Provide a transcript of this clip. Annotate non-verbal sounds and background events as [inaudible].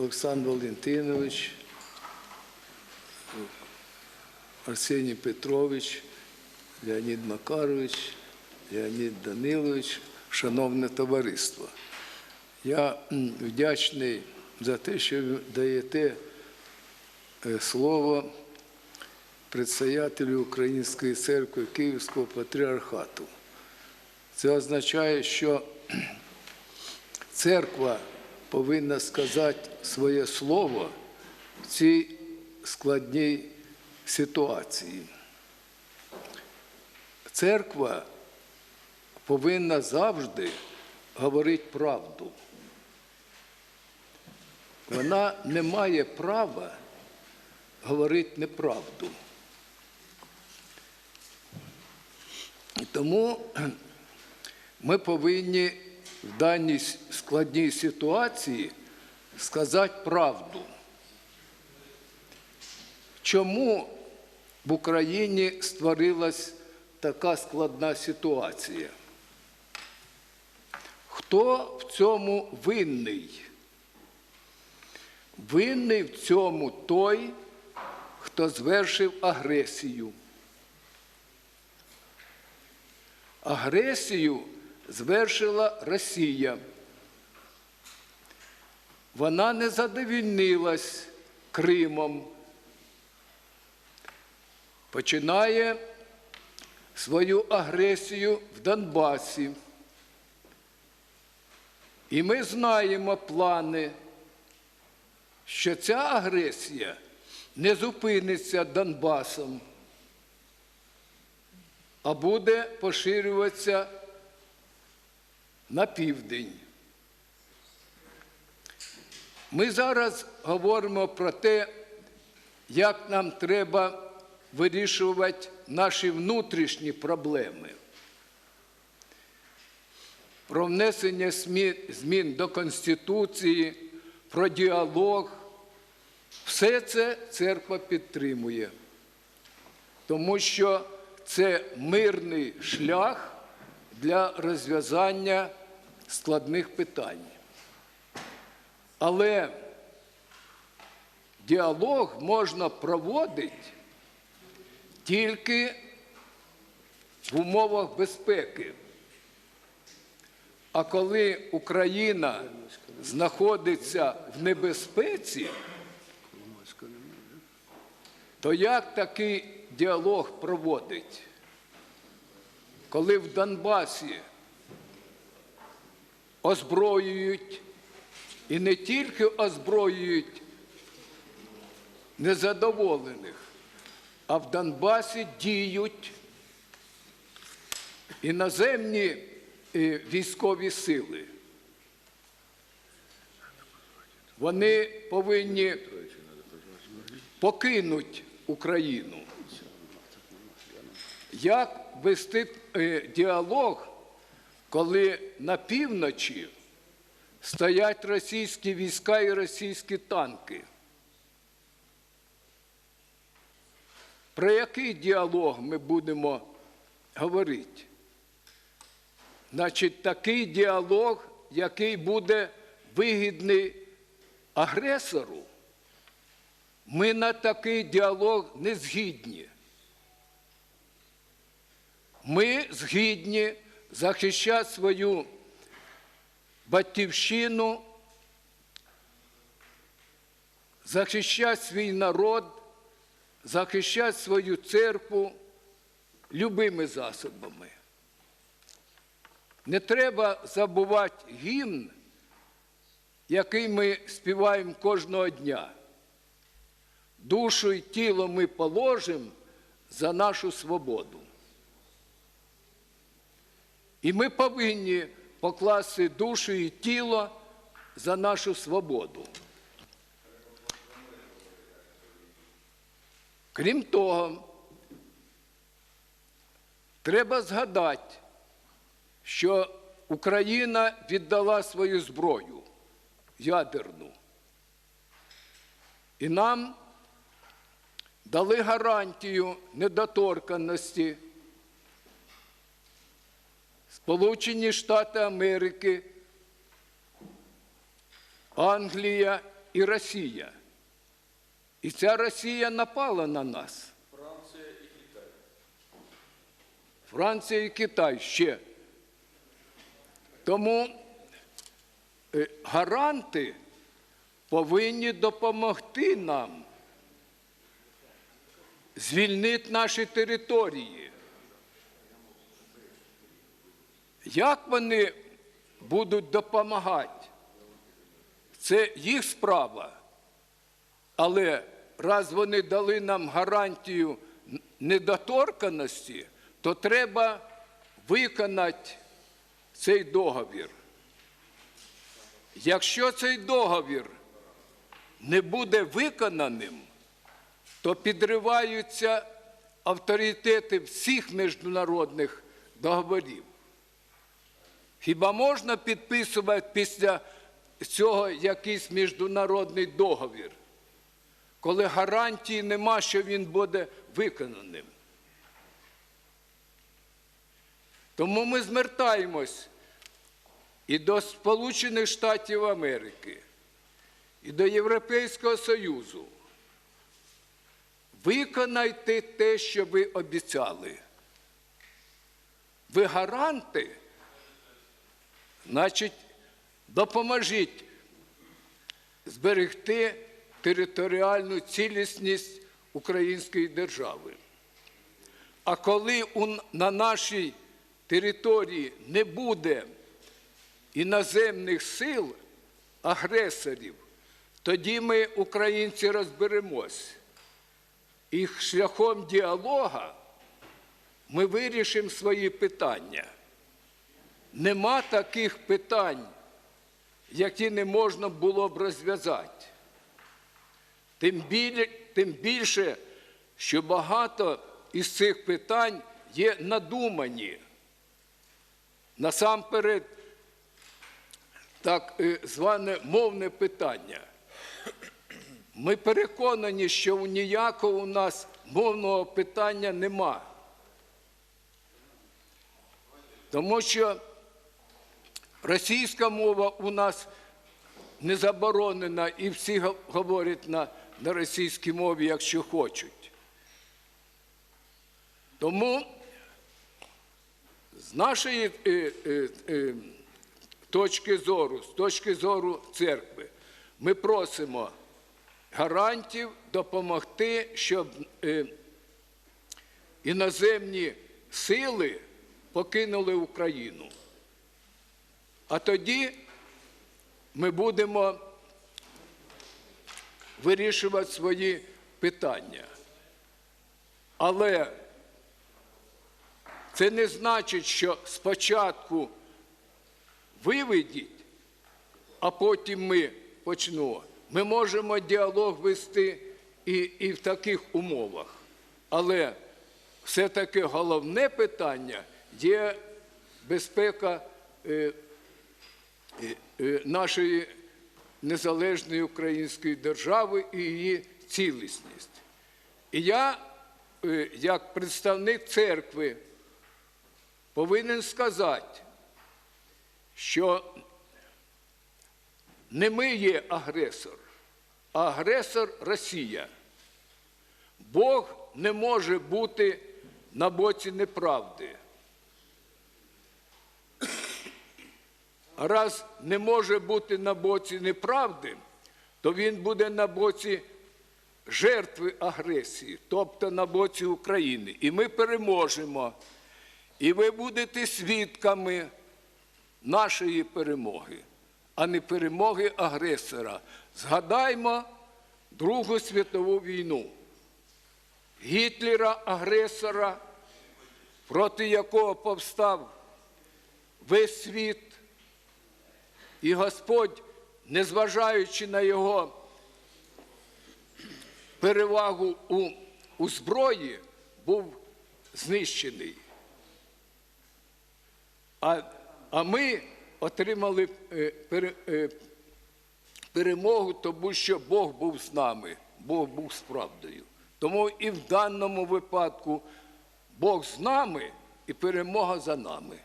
Олександр Валентинович, Арсеній Петрович, Леонід Макарович, Леонід Данилович, шановне товариство. Я вдячний за те, що ви даєте е, слово предстоятелю Української церкви Київського патріархату. Це означає, що [clears throat] церква повинна сказати своє слово в цій складній ситуації. Церква повинна завжди говорити правду. Вона не має права говорити неправду. Тому ми повинні в даній складній ситуації сказати правду. Чому в Україні створилась така складна ситуація? Хто в цьому винний? Винний в цьому той, хто звершив агресію. Агресію звершила Росія. Вона не задовільнилась Кримом. Починає свою агресію в Донбасі. І ми знаємо плани, що ця агресія не зупиниться Донбасом, а буде поширюватися на південь. Ми зараз говоримо про те, як нам треба вирішувати наші внутрішні проблеми. Про внесення змін до Конституції, про діалог. Все це церква підтримує, тому що це мирний шлях для розв'язання складних питань. Але діалог можна проводити тільки в умовах безпеки. А коли Україна знаходиться в небезпеці, то як такий діалог проводить? Коли в Донбасі озброюють і не тільки озброюють незадоволених, а в Донбасі діють іноземні е, військові сили. Вони повинні покинути Україну. Як вести е, діалог, коли на півночі стоять російські війська і російські танки? Про який діалог ми будемо говорити? Значить, такий діалог, який буде вигідний агресору, ми на такий діалог не згідні. Ми згідні захищати свою батьківщину, захищати свій народ, захищати свою церкву любими засобами. Не треба забувати гімн, який ми співаємо кожного дня. Душу і тіло ми положимо за нашу свободу. І ми повинні покласти душу і тіло за нашу свободу. Крім того, треба згадати, що Україна віддала свою зброю ядерну. І нам дали гарантію недоторканності. Сполучені Штати Америки, Англія і Росія. І ця Росія напала на нас. Франція і Китай Франція і Китай ще. Тому е, гаранти повинні допомогти нам звільнити наші території. Як вони будуть допомагати? Це їх справа. Але раз вони дали нам гарантію недоторканості, то треба виконати цей договір. Якщо цей договір не буде виконаним, то підриваються авторитети всіх міжнародних договорів. Хіба можна підписувати після цього якийсь міжнародний договір, коли гарантії нема, що він буде виконаним? Тому ми звертаємось і до Сполучених Штатів Америки, і до Європейського Союзу. Виконайте те, що ви обіцяли. Ви гаранти, значить, допоможіть зберегти територіальну цілісність української держави. А коли на нашій території не буде іноземних сил, агресорів, тоді ми, українці, розберемось. І шляхом діалога ми вирішимо свої питання. Нема таких питань, які не можна було б розв'язати. Тим, біль, тим більше, що багато із цих питань є надумані. Насамперед, так е, зване мовне питання. Ми переконані, що ніякого у нас мовного питання нема. Тому що російська мова у нас не заборонена, і всі говорять на, на російській мові, якщо хочуть. Тому з нашої е, е, е, точки зору, з точки зору церкви, ми просимо гарантів допомогти, щоб е, іноземні сили покинули Україну. А тоді ми будемо вирішувати свої питання. Але це не значить, що спочатку виведіть, а потім ми почнемо. Ми можемо діалог вести і, і в таких умовах. Але все-таки головне питання є безпека е, нашої незалежної української держави і її цілісність. І я, е, як представник церкви, повинен сказати, що не ми є агресор, а агресор Росія. Бог не може бути на боці неправди. Раз не може бути на боці неправди, то він буде на боці жертви агресії, тобто на боці України. І ми переможемо. І ви будете свідками нашої перемоги, а не перемоги агресора. Згадаймо Другу світову війну. Гітлера, агресора, проти якого повстав весь світ, і Господь, незважаючи на його перевагу у, у зброї, був знищений. А, а ми отримали е, пере, е, перемогу, тому що Бог був з нами, Бог був з правдою. Тому і в даному випадку Бог з нами і перемога за нами.